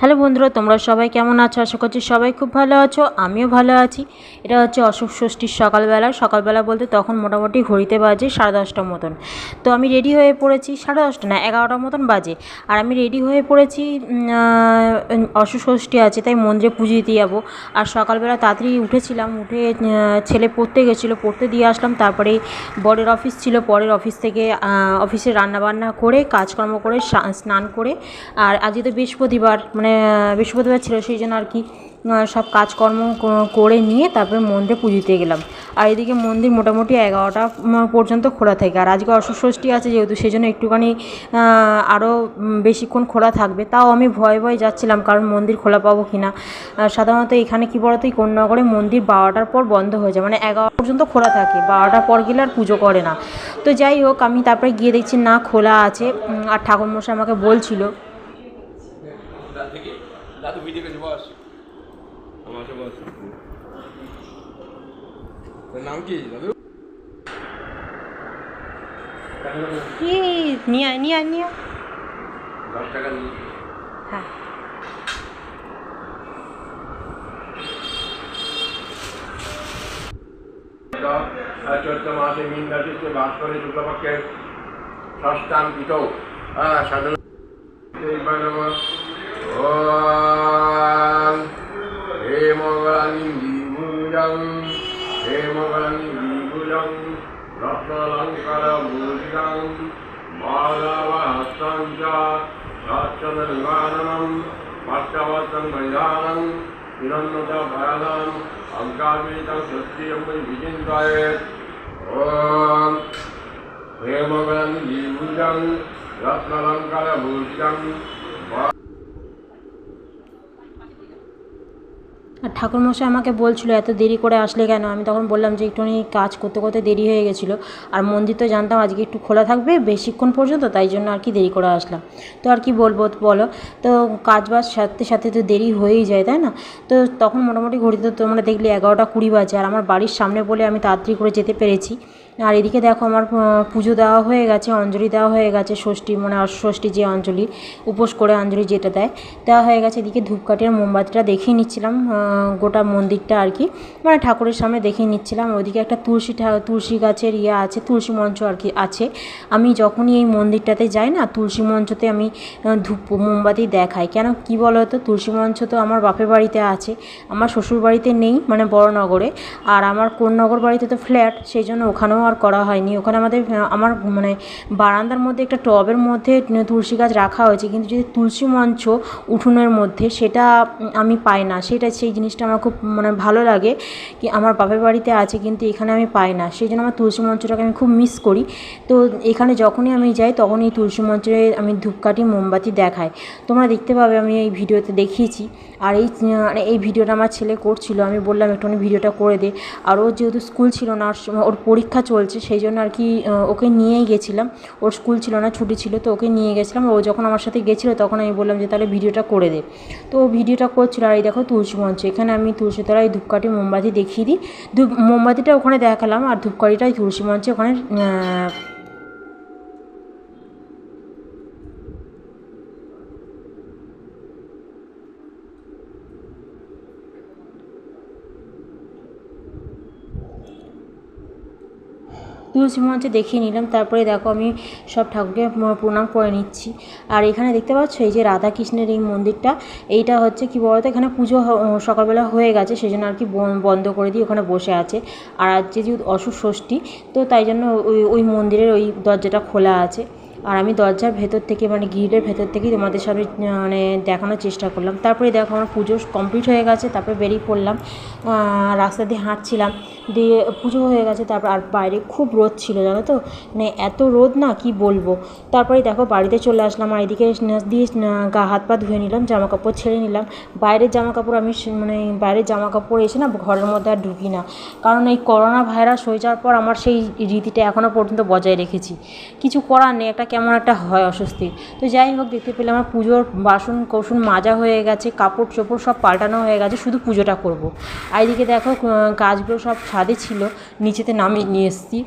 Hello বন্ধুরা, তোমরা সবাই কেমন আছো? আশা করছি সবাই খুব ভালো আছো, আমিও ভালো আছি। এটা হচ্ছে অশোক ষষ্ঠীর সকালবেলা। সকালবেলা বলতে তখন মোটামুটি ঘড়িতে বাজে সাড়ে দশটার মতন। তো আমি রেডি হয়ে পড়েছি সাড়ে দশটা না, এগারোটার মতন বাজে। আর আমি রেডি হয়ে পড়েছি অশোক ষষ্ঠী আছে, তাই মন্দিরে পুজো দিতে যাব। আর সকালবেলা তাড়াতাড়ি উঠেছিলাম, উঠে ছেলে পড়তে গেছিল, পড়তে দিয়ে আসলাম। তারপরে বরের অফিস ছিল পরের অফিস থেকে অফিসে রান্নাবান্না করে, কাজকর্ম করে স্নান করে। আর আজকে তো বৃহস্পতিবার মানে বৃহস্পতিবার ছিল সেই জন্য আর কি সব কাজকর্ম করে নিয়ে তারপরে মন্দিরে পুজো দিতে গেলাম। আর এদিকে মন্দির মোটামুটি এগারোটা পর্যন্ত খোলা থাকে। আর আজকে অশোক ষষ্ঠী আছে যেহেতু, সেই জন্য একটুখানি আরও বেশিক্ষণ খোলা থাকবে। তাও আমি ভয়ে ভয়ে যাচ্ছিলাম, কারণ মন্দির খোলা পাবো কি না সাধারণত এখানে কী বলতো, এই কন্যাগড়ে মন্দির বারোটার পর বন্ধ হয়ে যায়। মানে এগারোটা পর্যন্ত খোলা থাকে, বারোটার পর গেলে আর পুজো করে না। তো যাই হোক, আমি তারপরে গিয়ে দেখছি না, খোলা আছে। আর ঠাকুরমশাই আমাকে বলছিল ভিডিও করছে বস। আমাকে বস। নাম কি দাদু? নিয়ে আয় নিয়ে আয় নিয়ে। দশ টাকা হ্যাঁ। চৈত্র মাসে মিন রাশিতে বাস করে শুক্লপক্ষের ষষ্ঠান পিত সাধারণ हेमवन्विभुजम् रत्नलङ्करमूलिकम् माधवहस्तं च राक्षसनिवारणम् पक्षवत्सङ्गजानम् हिरण्यतफलम् अङ्कामितं विचिन्तयेत् ॐ हेमवन्विभुजम् रत्नलङ्करभूषिकम् আর ঠাকুরমশাই আমাকে বলছিল, এত দেরি করে আসলে কেন? আমি তখন বললাম যে, একটুখানি কাজ করতে করতে দেরি হয়ে গেছিল। আর মন্দির তো জানতাম আজকে একটু খোলা থাকবে, বেশিক্ষণ পর্যন্ত, তাই জন্য আর কি দেরি করে আসলাম। তো আর কি বলব, বলো? তো কাজ বাজ সাথে সাথে তো দেরি হয়েই যায়, তাই না? তো তখন মোটামুটি ঘড়িতে তোমরা দেখলি এগারোটা কুড়ি বাজে। আর আমার বাড়ির সামনে বলে আমি তাড়াতাড়ি করে যেতে পেরেছি। আর এদিকে দেখো আমার পুজো দেওয়া হয়ে গেছে, অঞ্জলি দেওয়া হয়ে গেছে, ষষ্ঠী মানে ষষ্ঠী যে অঞ্জলি, উপোস করে অঞ্জলি যেটা দেয়, দেওয়া হয়ে গেছে। এদিকে ধূপকাঠি আর মোমবাতিটা দেখিয়ে নিচ্ছিলাম গোটা মন্দিরটা আর কি। মানে ঠাকুরের সামনে দেখিয়ে নিচ্ছিলাম। ওইদিকে একটা তুলসী তুলসী গাছের ইয়ে আছে, তুলসী মঞ্চ আর কি আছে। আমি যখনই এই মন্দিরটাতে যাই না, তুলসী মঞ্চতে আমি ধূপ, মোমবাতি দেখাই। কেন, কি বলো তো তুলসী মঞ্চ তো আমার বাপের বাড়িতে আছে, আমার শ্বশুর বাড়িতে নেই মানে বড়নগরে। আর আমার কোন্নগর বাড়িতে তো ফ্ল্যাট, সেই জন্য ওখানেও আর করা হয়নি। ওখানে আমাদের, আমার মানে বারান্দার মধ্যে একটা টবের মধ্যে তুলসী গাছ রাখা হয়েছে। কিন্তু যদি তুলসী মঞ্চ উঠোনের মধ্যে সেটা আমি পাই না। সেটা, সেই জিনিসটা আমার খুব মানে ভালো লাগে কি আমার বাপের বাড়িতে আছে কিন্তু এখানে আমি পাই না। সেই জন্য আমার তুলসী মঞ্চটাকে আমি খুব মিস করি। তো এখানে যখনই আমি যাই তখনই তুলসী মঞ্চে আমি ধূপকাঠি, মোমবাতি দেখাই। তোমরা দেখতে পাবে আমি এই ভিডিওতে দেখিয়েছি। আর এই আর এই ভিডিওটা আমার ছেলে করছিল। আমি বললাম, একটুখানি ভিডিওটা করে দে। আর ওর যেহেতু স্কুল ছিল না, ওর পরীক্ষা চলছে, সেই জন্য আর কি ওকে নিয়েই গেছিলাম। ওর স্কুল ছিল না, ছুটি ছিল, তো ওকে নিয়ে গেছিলাম। ও যখন আমার সাথে গেছিল, তখন আমি বললাম যে, তাহলে ভিডিওটা করে দে। তো ও ভিডিওটা করছিল, আর এই দেখো তুলসী মঞ্চ এখানে আমি তুলসীতলায় ধূপকাঠি, মোমবাতি দেখিয়ে দিই। ধূপ, মোমবাতিটা ওখানে দেখালাম, আর ধূপকাঠিটাই তুলসী মঞ্চে ওখানে তুলসী মঞ্চে দেখিয়ে নিলাম, তারপরে দেখো আমি সব ঠাকুরকে প্রণাম করে নিচ্ছি। আর এখানে দেখতে পাচ্ছ, এই যে রাধা কৃষ্ণের এই মন্দিরটা, এইটা হচ্ছে কি বলতো, এখানে পুজো সকালবেলা হয়ে গেছে সেই জন্য আর কি বন- বন্ধ করে দিয়ে ওখানে বসে আছে। আর আজকে যেহেতু অসুর ষষ্ঠী, তো তাই জন্য ওই ওই মন্দিরের ওই দরজাটা খোলা আছে। আর আমি দরজার ভেতর থেকে মানে গ্রিলের ভেতর থেকেই তোমাদের সামনে মানে দেখানোর চেষ্টা করলাম। তারপরে দেখো আমার পুজো কমপ্লিট হয়ে গেছে, তারপরে বেরিয়ে পড়লাম রাস্তা দিয়ে হাঁটছিলাম, দিয়ে পুজো হয়ে গেছে, তারপর আর বাইরে খুব রোদ ছিল, জানো তো? মানে এত রোদ না, কি বলব? তারপরে দেখো বাড়িতে চলে আসলাম, আর এদিকে দিয়ে গা হাত পা ধুয়ে নিলাম জামা কাপড় ছেড়ে নিলাম। বাইরের জামা কাপড় আমি মানে বাইরের জামা কাপড় এসে না ঘরের মধ্যে আর ঢুকি না। কারণ এই করোনা ভাইরাস হয়ে যাওয়ার পর আমার সেই রীতিটা এখনও পর্যন্ত বজায় রেখেছি। কিছু করার নেই, একটা কেমন একটা হয় অস্বস্তি। তো যাই হোক, দেখতে পেলে আমার পুজোর বাসন কৌসুন মাজা হয়ে গেছে, কাপড় চোপড় সব পাল্টানো হয়ে গেছে, শুধু পুজোটা করব। আর দেখো কাজগুলো সব ছাদে ছিল, নিচেতে নামিয়ে নিয়ে এসেছি।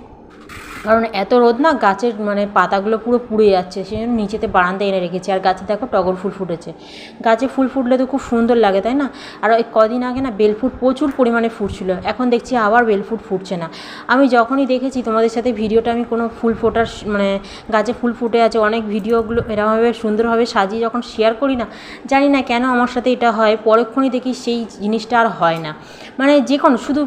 কারণ এত রোদ না, গাছের মানে পাতাগুলো পুরো পুড়ে যাচ্ছে সেই জন্য নিচেতে বারান্দায় এনে রেখেছি। আর গাছে দেখো টগর ফুল ফুটেছে। গাছে ফুল ফুটলে তো খুব সুন্দর লাগে, তাই না? আর ওই কদিন আগে না বেলফুট প্রচুর পরিমাণে ফুটছিল। এখন দেখছি আবার বেলফুট ফুটছে না। আমি যখনই দেখেছি তোমাদের সাথে ভিডিওটা, আমি কোনো ফুল ফোটার মানে গাছে ফুল ফুটে আছে, অনেক ভিডিওগুলো এরকমভাবে সুন্দরভাবে সাজিয়ে যখন শেয়ার করি না, জানি না কেন আমার সাথে এটা হয়। পরক্ষণই দেখি সেই জিনিসটা আর হয় না। মানে যে কোনো শুধু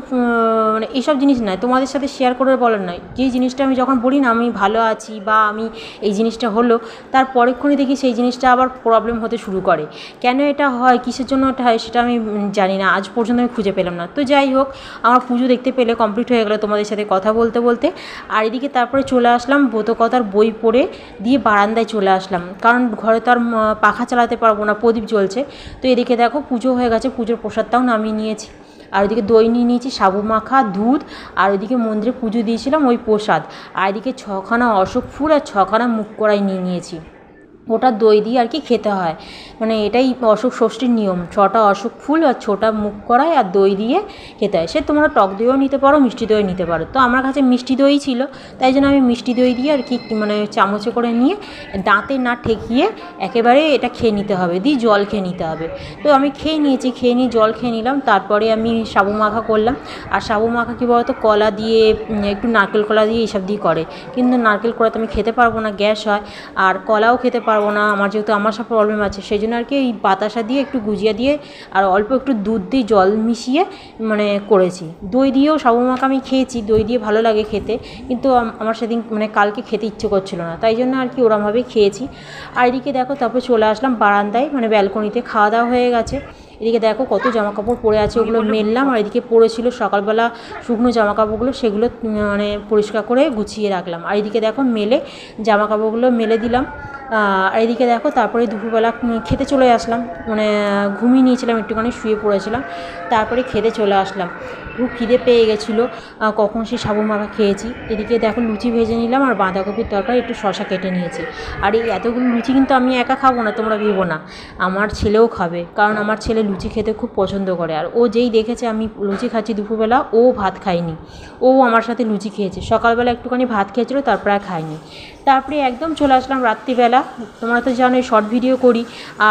মানে এইসব জিনিস নয়, তোমাদের সাথে শেয়ার করে বলার নয়। যে জিনিসটা আমি যখন বলি না, আমি ভালো আছি বা আমি এই জিনিসটা হলো তার পরক্ষণই দেখি সেই জিনিসটা আবার প্রবলেম হতে শুরু করে। কেন এটা হয়? কিসের জন্য এটা হয়? সেটা আমি জানি না। আজ পর্যন্ত আমি খুঁজে পেলাম না। তো যাই হোক, আমার পুজো দেখতে পেলে কমপ্লিট হয়ে গেলো তোমাদের সাথে কথা বলতে বলতে। আর এদিকে তারপরে চলে আসলাম ব্রতকথার বই পড়ে দিয়ে বারান্দায় চলে আসলাম। কারণ ঘরে তো আর পাখা চালাতে পারব না, প্রদীপ জ্বলছে। তো এদিকে দেখো পুজো হয়ে গেছে, পুজোর প্রসাদটাও নামিয়ে নিয়েছি। আর ওইদিকে দই নিয়ে নিয়েছি সাবু মাখা, দুধ, আর ওইদিকে মন্দিরে পুজো দিয়েছিলাম ওই প্রসাদ। আর এদিকে ছখানা অশোক ফুল আর ছখানা মুখ কড়াই নিয়ে নিয়েছি। ওটা দই দিয়ে আর কি খেতে হয়। মানে এটাই অশোক ষষ্ঠীর নিয়ম। ছটা অশোক ফুল আর ছোটা মুখ কড়াই আর দই দিয়ে খেতে হয়। সে তোমরা টক দইও নিতে পারো, মিষ্টি দইও নিতে পারো। তো আমার কাছে মিষ্টি দই ছিল। তাই জন্য আমি মিষ্টি দই দিয়ে আর কি মানে চামচে করে নিয়ে দাঁতে না ঠেকিয়ে একেবারে এটা খেয়ে নিতে হবে। দিয়ে জল খেয়ে নিতে হবে। তো আমি খেয়ে নিয়েছি, খেয়ে নিয়ে জল খেয়ে নিলাম। তারপরে আমি সাবু মাখা করলাম। আর সাবু মাখা কী বলতো? কলা দিয়ে একটু নারকেল কলা দিয়ে এইসব দিয়ে করে। কিন্তু নারকেল কলা তো আমি খেতে পারব না, গ্যাস হয়। আর কলাও খেতে পারব না, আমার যেহেতু, আমার সব প্রবলেম আছে সেই জন্য আর কি এই বাতাসা দিয়ে, একটু গুজিয়া দিয়ে আর অল্প একটু দুধ দিয়ে জল মিশিয়ে মানে করেছি। দই দিয়েও সাবু মাখা আমি খেয়েছি, দই দিয়ে ভালো লাগে খেতে, কিন্তু আমার সেদিন মানে কালকে খেতে ইচ্ছে করছিল না, তাই জন্য আর কি ওরমভাবেই খেয়েছি। আর এদিকে দেখো, তারপর চলে আসলাম বারান্দায় মানে ব্যালকনিতে, খাওয়া দাওয়া হয়ে গেছে। এদিকে দেখো কত জামা কাপড় পরে আছে, ওগুলো মেললাম, আর এদিকে পড়েছিল সকালবেলা শুকনো জামা কাপড়গুলো সেগুলো মানে পরিষ্কার করে গুছিয়ে রাখলাম। আর এদিকে দেখো, মেলে জামা কাপড়গুলো মেলে দিলাম। আর এদিকে দেখো, তারপরে দুপুরবেলা খেতে চলে আসলাম। মানে ঘুমিয়ে নিয়েছিলাম, একটুখানি শুয়ে পড়েছিলাম। তারপরে খেতে চলে আসলাম। খুব খিদে পেয়ে গেছিল কখন সেই সাবু মাখা খেয়েছি। এদিকে দেখো, লুচি ভেজে নিলাম আর বাঁধাকপির তরকারি, একটু শশা কেটে নিয়েছি। আর এই এতগুলো লুচি কিন্তু আমি একা খাব না, তোমরা ভেবো না। আমার ছেলেও খাবে, কারণ আমার ছেলে লুচি খেতে খুব পছন্দ করে। আর ও যেই দেখেছে আমি লুচি খাচ্ছি দুপুরবেলা, ও ভাত খায়নি। ও আমার সাথে লুচি খেয়েছে। সকালবেলা একটুখানি ভাত খেয়েছিল, তারপরে আর খায়নি। তারপরে একদম চলে আসলাম রাত্রিবেলা। তোমরা। তো জানোই শর্ট ভিডিও করি।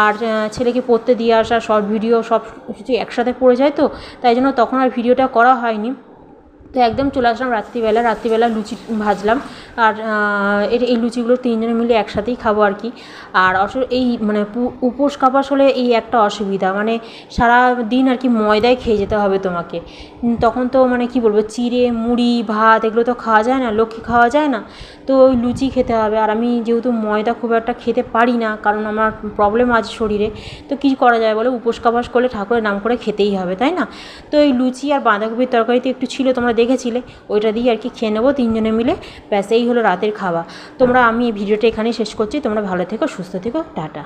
আর ছেলেকে পড়তে দিয়ে আসা শর্ট ভিডিও সব কিছু একসাথে পড়ে যায় তো। তাই জন্য তখন আর ভিডিওটা করা হয়নি। তো একদম চলে আসলাম রাত্রিবেলা। রাত্রিবেলা লুচি ভাজলাম। আর এর এই লুচিগুলো তিনজনে মিলে একসাথেই খাব আর কি। আর অস, এই মানে উপোস কাপাস হলে এই একটা অসুবিধা। মানে সারা দিন আর কি ময়দায় খেয়ে যেতে হবে তোমাকে। তখন তো মানে কি বলব, চিড়ে, মুড়ি, ভাত এগুলো তো খাওয়া যায় না, লক্ষ্মী খাওয়া যায় না। তো ওই লুচি খেতে হবে। আর আমি যেহেতু ময়দা খুব একটা খেতে পারি না, কারণ আমার প্রবলেম আছে শরীরে, তো কী করা যায় বলে? উপোস কাপাস করলে ঠাকুরের নাম করে খেতেই হবে, তাই না? তো এই লুচি আর বাঁধাকপির তরকারিতে একটু ছিল, তোমরা দেখেছিলে, ওইটা দিয়ে আর কি খেয়ে নেব, তিনজনে মিলে। ব্যাস, এই হলো রাতের খাওয়া। তোমরা আমি এই ভিডিওটা এখানেই শেষ করছি। তোমরা ভালো থেকো, সুস্থ থেকো, টাটা।